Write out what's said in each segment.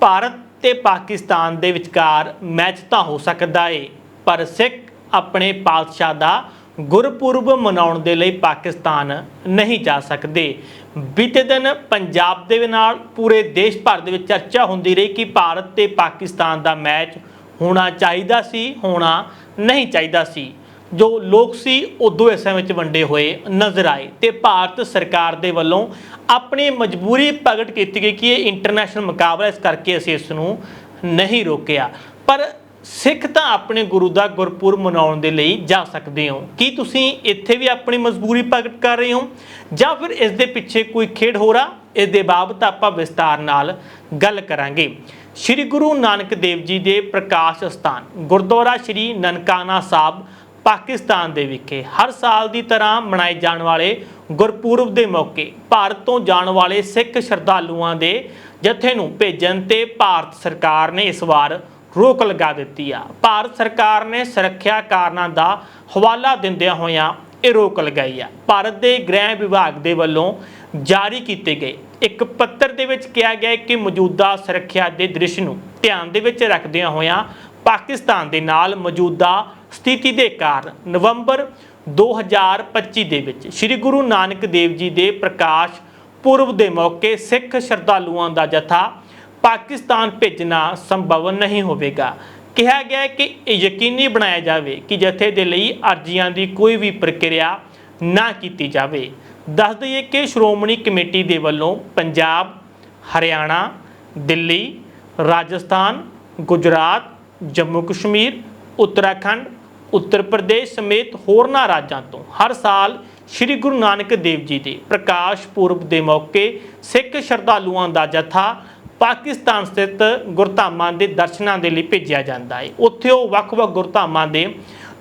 ਭਾਰਤ ਤੇ ਪਾਕਿਸਤਾਨ ਦੇ ਵਿਚਕਾਰ ਮੈਚ ਤਾਂ ਹੋ ਸਕਦਾ ਏ, ਪਰ ਸਿੱਖ ਆਪਣੇ ਪਾਤਸ਼ਾਹ ਦਾ ਗੁਰਪੁਰਬ ਮਨਾਉਣ ਦੇ ਲਈ ਪਾਕਿਸਤਾਨ ਨਹੀਂ ਜਾ ਸਕਦੇ। ਬੀਤੇ ਦਿਨ ਪੰਜਾਬ ਦੇ ਨਾਲ ਪੂਰੇ ਦੇਸ਼ ਭਰ ਦੇ ਵਿੱਚ ਚਰਚਾ ਹੁੰਦੀ ਰਹੀ ਕਿ ਭਾਰਤ ਤੇ ਪਾਕਿਸਤਾਨ ਦਾ ਮੈਚ ਹੋਣਾ ਚਾਹੀਦਾ ਸੀ, ਹੋਣਾ ਨਹੀਂ ਚਾਹੀਦਾ ਸੀ। ਜੋ ਲੋਕ ਸੀ ਉਹ ਦੋ ਹਿੱਸਿਆਂ ਵਿੱਚ ਵੰਡੇ ਹੋਏ ਨਜ਼ਰ ਆਏ ਤੇ ਭਾਰਤ ਸਰਕਾਰ ਦੇ ਵੱਲੋਂ ਆਪਣੀ ਮਜਬੂਰੀ ਪ੍ਰਗਟ ਕੀਤੀ ਗਈ ਕਿ ਇਹ ਇੰਟਰਨੈਸ਼ਨਲ ਮੁਕਾਬਲਾ ਇਸ ਕਰਕੇ ਅਸੀਂ ਇਸ ਨੂੰ ਨਹੀਂ ਰੋਕਿਆ। ਪਰ ਸਿੱਖ ਤਾਂ ਆਪਣੇ ਗੁਰੂ ਦਾ ਗੁਰਪੁਰਬ ਮਨਾਉਣ ਦੇ ਲਈ ਜਾ ਸਕਦੇ ਹੋ। ਕੀ ਤੁਸੀਂ ਇੱਥੇ ਵੀ ਆਪਣੀ ਮਜਬੂਰੀ ਪ੍ਰਗਟ ਕਰ ਰਹੇ ਹੋ? ਜਾਂ ਫਿਰ ਇਸ ਦੇ ਪਿੱਛੇ ਕੋਈ ਖੇਡ ਹੋ ਰਿਹਾ ਇਸ ਦੇ ਬਾਬਤ ਆਪਾਂ ਵਿਸਤਾਰ ਨਾਲ ਗੱਲ ਕਰਾਂਗੇ। ਸ੍ਰੀ ਗੁਰੂ ਨਾਨਕ ਦੇਵ ਜੀ ਦੇ ਪ੍ਰਕਾਸ਼ ਸਥਾਨ, ਗੁਰਦੁਆਰਾ ਸ੍ਰੀ ਨਨਕਾਣਾ ਸਾਹਿਬ ਪਾਕਿਸਤਾਨ ਦੇ ਵਿਖੇ ਹਰ ਸਾਲ ਦੀ ਤਰ੍ਹਾਂ ਮਨਾਏ ਜਾਣ ਵਾਲੇ ਗੁਰਪੁਰਬ ਦੇ ਮੌਕੇ ਭਾਰਤ ਤੋਂ ਜਾਣ ਵਾਲੇ ਸਿੱਖ ਸ਼ਰਧਾਲੂਆਂ ਦੇ ਜਥੇ ਨੂੰ ਭੇਜਣ ਤੇ ਭਾਰਤ ਸਰਕਾਰ ਨੇ ਇਸ ਵਾਰ ਰੋਕ ਲਗਾ ਦਿੱਤੀ ਆ। ਭਾਰਤ ਸਰਕਾਰ ਨੇ ਸੁਰੱਖਿਆ ਕਾਰਨਾਂ ਦਾ ਹਵਾਲਾ ਦਿੰਦਿਆਂ ਹੋਇਆਂ ਇਹ ਰੋਕ ਲਗਾਈ ਆ। ਭਾਰਤ ਦੇ ਗ੍ਰਹਿ ਵਿਭਾਗ ਦੇ ਵੱਲੋਂ ਜਾਰੀ ਕੀਤੇ ਗਏ। ਇੱਕ ਪੱਤਰ ਦੇ ਵਿੱਚ ਕਿਹਾ ਗਿਆ ਕਿ ਮੌਜੂਦਾ ਸੁਰੱਖਿਆ ਦੇ ਦ੍ਰਿਸ਼ ਨੂੰ ਧਿਆਨ ਦੇ ਵਿੱਚ ਰੱਖਦਿਆਂ ਹੋਇਆਂ ਪਾਕਿਸਤਾਨ ਦੇ ਨਾਲ ਮੌਜੂਦਾ ਸਥਿਤੀ ਦੇ ਕਾਰਨ ਨਵੰਬਰ 2025 ਦੇ ਵਿੱਚ ਸ੍ਰੀ ਗੁਰੂ ਨਾਨਕ ਦੇਵ ਜੀ ਦੇ ਪ੍ਰਕਾਸ਼ ਪੁਰਬ ਦੇ ਮੌਕੇ ਸਿੱਖ ਸ਼ਰਧਾਲੂਆਂ ਦਾ ਜਥਾ ਪਾਕਿਸਤਾਨ ਭੇਜਣਾ ਸੰਭਵ ਨਹੀਂ ਹੋਵੇਗਾ। ਕਿਹਾ ਗਿਆ ਕਿ ਇਹ ਯਕੀਨੀ ਬਣਾਇਆ ਜਾਵੇ ਕਿ ਜਥੇ ਦੇ ਲਈ ਅਰਜ਼ੀਆਂ ਦੀ ਕੋਈ ਵੀ ਪ੍ਰਕਿਰਿਆ ਨਾ ਕੀਤੀ ਜਾਵੇ। ਦੱਸ ਦਈਏ ਕਿ ਸ਼੍ਰੋਮਣੀ ਕਮੇਟੀ ਦੇ ਵੱਲੋਂ ਪੰਜਾਬ, ਹਰਿਆਣਾ, ਦਿੱਲੀ, ਰਾਜਸਥਾਨ, ਗੁਜਰਾਤ, ਜੰਮੂ ਕਸ਼ਮੀਰ, ਉੱਤਰਾਖੰਡ ਉੱਤਰ ਪ੍ਰਦੇਸ਼ ਸਮੇਤ ਹੋਰਨਾਂ ਰਾਜਾਂ ਤੋਂ ਹਰ ਸਾਲ ਸ੍ਰੀ ਗੁਰੂ ਨਾਨਕ ਦੇਵ ਜੀ ਦੇ ਪ੍ਰਕਾਸ਼ ਪੁਰਬ ਦੇ ਮੌਕੇ ਸਿੱਖ ਸ਼ਰਧਾਲੂਆਂ ਦਾ ਜਥਾ ਪਾਕਿਸਤਾਨ ਸਥਿਤ ਗੁਰਧਾਮਾਂ ਦੇ ਦਰਸ਼ਨਾਂ ਦੇ ਲਈ ਭੇਜਿਆ ਜਾਂਦਾ ਹੈ। ਉੱਥੇ ਉਹ ਵੱਖ-ਵੱਖ ਗੁਰਧਾਮਾਂ ਦੇ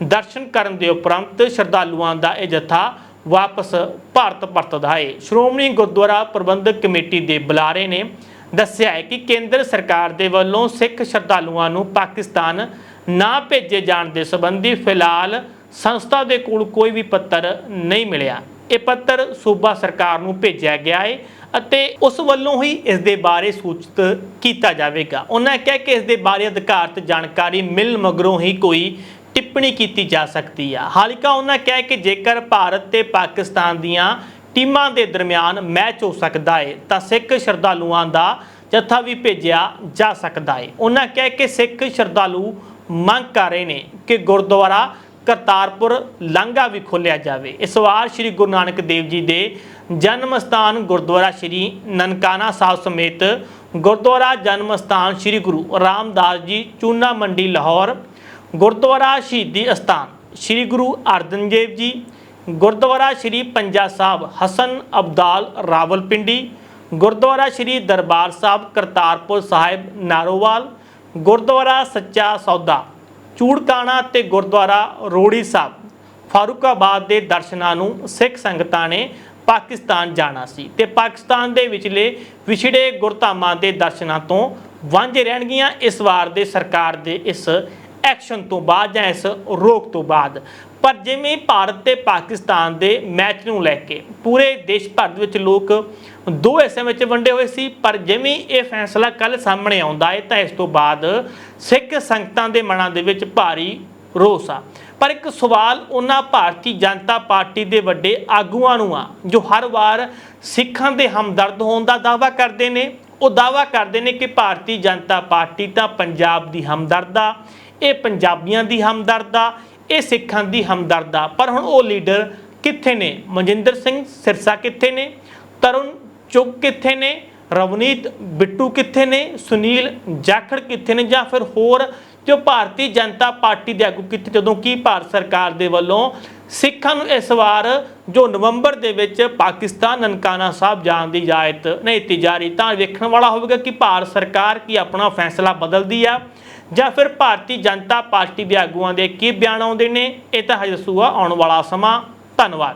ਦਰਸ਼ਨ ਕਰਨ ਦੇ ਉਪਰੰਤ ਸ਼ਰਧਾਲੂਆਂ ਦਾ ਇਹ ਜਥਾ ਵਾਪਸ ਭਾਰਤ ਪਰਤਦਾ ਹੈ। ਸ਼੍ਰੋਮਣੀ ਗੁਰਦੁਆਰਾ ਪ੍ਰਬੰਧਕ ਕਮੇਟੀ ਦੇ ਬੁਲਾਰੇ ਨੇ ਦੱਸਿਆ ਹੈ ਕਿ ਕੇਂਦਰ ਸਰਕਾਰ ਦੇ ਵੱਲੋਂ ਸਿੱਖ ਸ਼ਰਧਾਲੂਆਂ ਨੂੰ ਪਾਕਿਸਤਾਨ ਨਾ ਭੇਜੇ ਜਾਣ ਦੇ ਸੰਬੰਧੀ ਫਿਲਹਾਲ ਸੰਸਥਾ ਦੇ ਕੋਲ ਕੋਈ ਵੀ ਪੱਤਰ ਨਹੀਂ ਮਿਲਿਆ। ਇਹ ਪੱਤਰ ਸੂਬਾ ਸਰਕਾਰ ਨੂੰ ਭੇਜਿਆ ਗਿਆ ਹੈ ਅਤੇ ਉਸ ਵੱਲੋਂ ਹੀ ਇਸ ਦੇ ਬਾਰੇ ਸੂਚਿਤ ਕੀਤਾ ਜਾਵੇਗਾ। ਉਹਨਾਂ ਕਿਹਾ ਕਿ ਇਸ ਦੇ ਬਾਰੇ ਅਧਿਕਾਰਤ ਜਾਣਕਾਰੀ ਮਿਲ ਮਗਰੋਂ ਹੀ ਕੋਈ ਟਿੱਪਣੀ ਕੀਤੀ ਜਾ ਸਕਦੀ ਆ। ਹਾਲਾਂਕਿ ਉਹਨਾਂ ਕਿਹਾ ਕਿ ਜੇਕਰ ਭਾਰਤ ਤੇ ਪਾਕਿਸਤਾਨ ਦੀਆਂ ਟੀਮਾਂ ਦੇ ਦਰਮਿਆਨ ਮੈਚ ਹੋ ਸਕਦਾ ਹੈ ਤਾਂ ਸਿੱਖ ਸ਼ਰਧਾਲੂਆਂ ਦਾ ਜੱਥਾ ਵੀ ਭੇਜਿਆ ਜਾ ਸਕਦਾ ਹੈ ਉਹਨਾਂ ਕਿਹਾ ਕਿ ਸਿੱਖ ਸ਼ਰਧਾਲੂ ਮੰਗ ਕਰ ਰਹੇ ਨੇ ਕਿ ਗੁਰਦੁਆਰਾ ਕਰਤਾਰਪੁਰ ਲਾਂਘਾ ਵੀ ਖੋਲ੍ਹਿਆ ਜਾਵੇ। ਇਸ ਵਾਰ ਸ੍ਰੀ ਗੁਰੂ ਨਾਨਕ ਦੇਵ ਜੀ ਦੇ ਜਨਮ ਸਥਾਨ ਗੁਰਦੁਆਰਾ ਸ੍ਰੀ ਨਨਕਾਣਾ ਸਾਹਿਬ ਸਮੇਤ ਗੁਰਦੁਆਰਾ ਜਨਮ ਸਥਾਨ ਸ੍ਰੀ ਗੁਰੂ ਰਾਮਦਾਸ ਜੀ ਚੂਨਾ ਮੰਡੀ, ਲਾਹੌਰ, ਗੁਰਦੁਆਰਾ ਸ਼ਹੀਦੀ ਅਸਥਾਨ ਸ੍ਰੀ ਗੁਰੂ ਅਰਜਨ ਦੇਵ ਜੀ, ਗੁਰਦੁਆਰਾ ਸ੍ਰੀ ਪੰਜਾ ਸਾਹਿਬ ਹਸਨ ਅਬਦਾਲ ਰਾਵਲਪਿੰਡੀ, ਗੁਰਦੁਆਰਾ ਸ੍ਰੀ ਦਰਬਾਰ ਸਾਹਿਬ ਕਰਤਾਰਪੁਰ ਸਾਹਿਬ ਨਾਰੋਵਾਲ ਗੁਰਦੁਆਰਾ ਸੱਚਾ ਸੌਦਾ, ਚੂੜਕਾਣਾ ਤੇ ਗੁਰਦੁਆਰਾ ਰੋੜੀ ਸਾਹਿਬ, ਫਾਰੂਕਾਬਾਦ ਦੇ ਦਰਸ਼ਨਾਂ ਨੂੰ ਸਿੱਖ ਸੰਗਤਾਂ ਨੇ ਪਾਕਿਸਤਾਨ ਜਾਣਾ ਸੀ ਤੇ ਪਾਕਿਸਤਾਨ ਦੇ ਵਿਚਲੇ ਵਿਛੜੇ ਗੁਰਧਾਮਾਂ ਦੇ ਦਰਸ਼ਨਾਂ ਤੋਂ ਵਾਂਝੇ ਰਹਿਣਗੀਆਂ ਇਸ ਵਾਰ ਦੇ ਸਰਕਾਰ ਦੇ ਇਸ ਐਕਸ਼ਨ ਤੋਂ ਬਾਅਦ ਜਾਂ ਇਸ ਰੋਕ ਤੋਂ ਬਾਅਦ। ਪਰ ਜਿਵੇਂ ਭਾਰਤ ਤੇ ਪਾਕਿਸਤਾਨ ਦੇ ਮੈਚ ਨੂੰ ਲੈ ਕੇ ਪੂਰੇ ਦੇਸ਼ ਭਰ ਦੇ ਵਿੱਚ ਲੋਕ ਦੋ ਹਿੱਸਿਆਂ ਵਿੱਚ ਵੰਡੇ ਹੋਏ ਸੀ। ਪਰ ਜਿਵੇਂ ਇਹ ਫੈਸਲਾ ਕੱਲ ਸਾਹਮਣੇ ਆਉਂਦਾ ਹੈ ਤਾਂ ਇਸ ਤੋਂ ਬਾਅਦ ਸਿੱਖ ਸੰਗਤਾਂ ਦੇ ਮਨਾਂ ਦੇ ਵਿੱਚ ਭਾਰੀ ਰੋਸ ਆ। ਪਰ ਇੱਕ ਸਵਾਲ ਉਹਨਾਂ ਭਾਰਤੀ ਜਨਤਾ ਪਾਰਟੀ ਦੇ ਵੱਡੇ ਆਗੂਆਂ ਨੂੰ ਆ, ਜੋ ਹਰ ਵਾਰ ਸਿੱਖਾਂ ਦੇ ਹਮਦਰਦ ਹੋਣ ਦਾ ਦਾਅਵਾ ਕਰਦੇ ਨੇ। ਉਹ ਦਾਅਵਾ ਕਰਦੇ ਨੇ ਕਿ ਭਾਰਤੀ ਜਨਤਾ ਪਾਰਟੀ ਤਾਂ ਪੰਜਾਬ ਦੀ ਹਮਦਰਦ ਆ ਇਹ ਪੰਜਾਬੀਆਂ ਦੀ ਹਮਦਰਦ ਆ, ਇਹ ਸਿੱਖਾਂ ਦੀ ਹਮਦਰਦ ਆ। ਪਰ ਹੁਣ ਉਹ ਲੀਡਰ ਕਿੱਥੇ ਨੇ? ਮਨਜਿੰਦਰ ਸਿੰਘ ਸਿਰਸਾ ਕਿੱਥੇ ਨੇ? ਤਰੁਣ ਚੁੱਗ ਕਿੱਥੇ ਨੇ? ਰਵਨੀਤ ਬਿੱਟੂ ਕਿੱਥੇ ਨੇ? ਸੁਨੀਲ ਜਾਖੜ ਕਿੱਥੇ ਨੇ? ਜਾਂ ਫਿਰ ਹੋਰ ਜੋ ਭਾਰਤੀ ਜਨਤਾ ਪਾਰਟੀ ਦੇ ਆਗੂ ਕਿੱਥੇ? ਜਦੋਂ ਕੀ ਭਾਰਤ ਸਰਕਾਰ ਦੇ ਵੱਲੋਂ ਸਿੱਖਾਂ ਨੂੰ ਇਸ ਵਾਰ ਜੋ ਨਵੰਬਰ ਦੇ ਵਿੱਚ ਪਾਕਿਸਤਾਨ ਨਨਕਾਣਾ ਸਾਹਿਬ ਜਾਣ ਦੀ ਇਜਾਜ਼ਤ ਨਹੀਂ ਦਿੱਤੀ ਜਾ ਰਹੀ, ਤਾਂ ਵੇਖਣ ਵਾਲਾ ਹੋਵੇਗਾ ਕਿ ਭਾਰਤ ਸਰਕਾਰ ਕੀ ਆਪਣਾ ਫੈਸਲਾ ਬਦਲਦੀ ਆ। ਜਾਂ ਫਿਰ ਭਾਰਤੀ ਜਨਤਾ ਪਾਰਟੀ ਦੇ ਆਗੂਆਂ ਦੇ ਕੀ ਬਿਆਨ ਆਉਂਦੇ ਨੇ, ਇਹ ਤਾਂ ਹਜੇ ਦੱਸੂਗਾ ਆਉਣ ਵਾਲਾ ਸਮਾਂ। ਧੰਨਵਾਦ।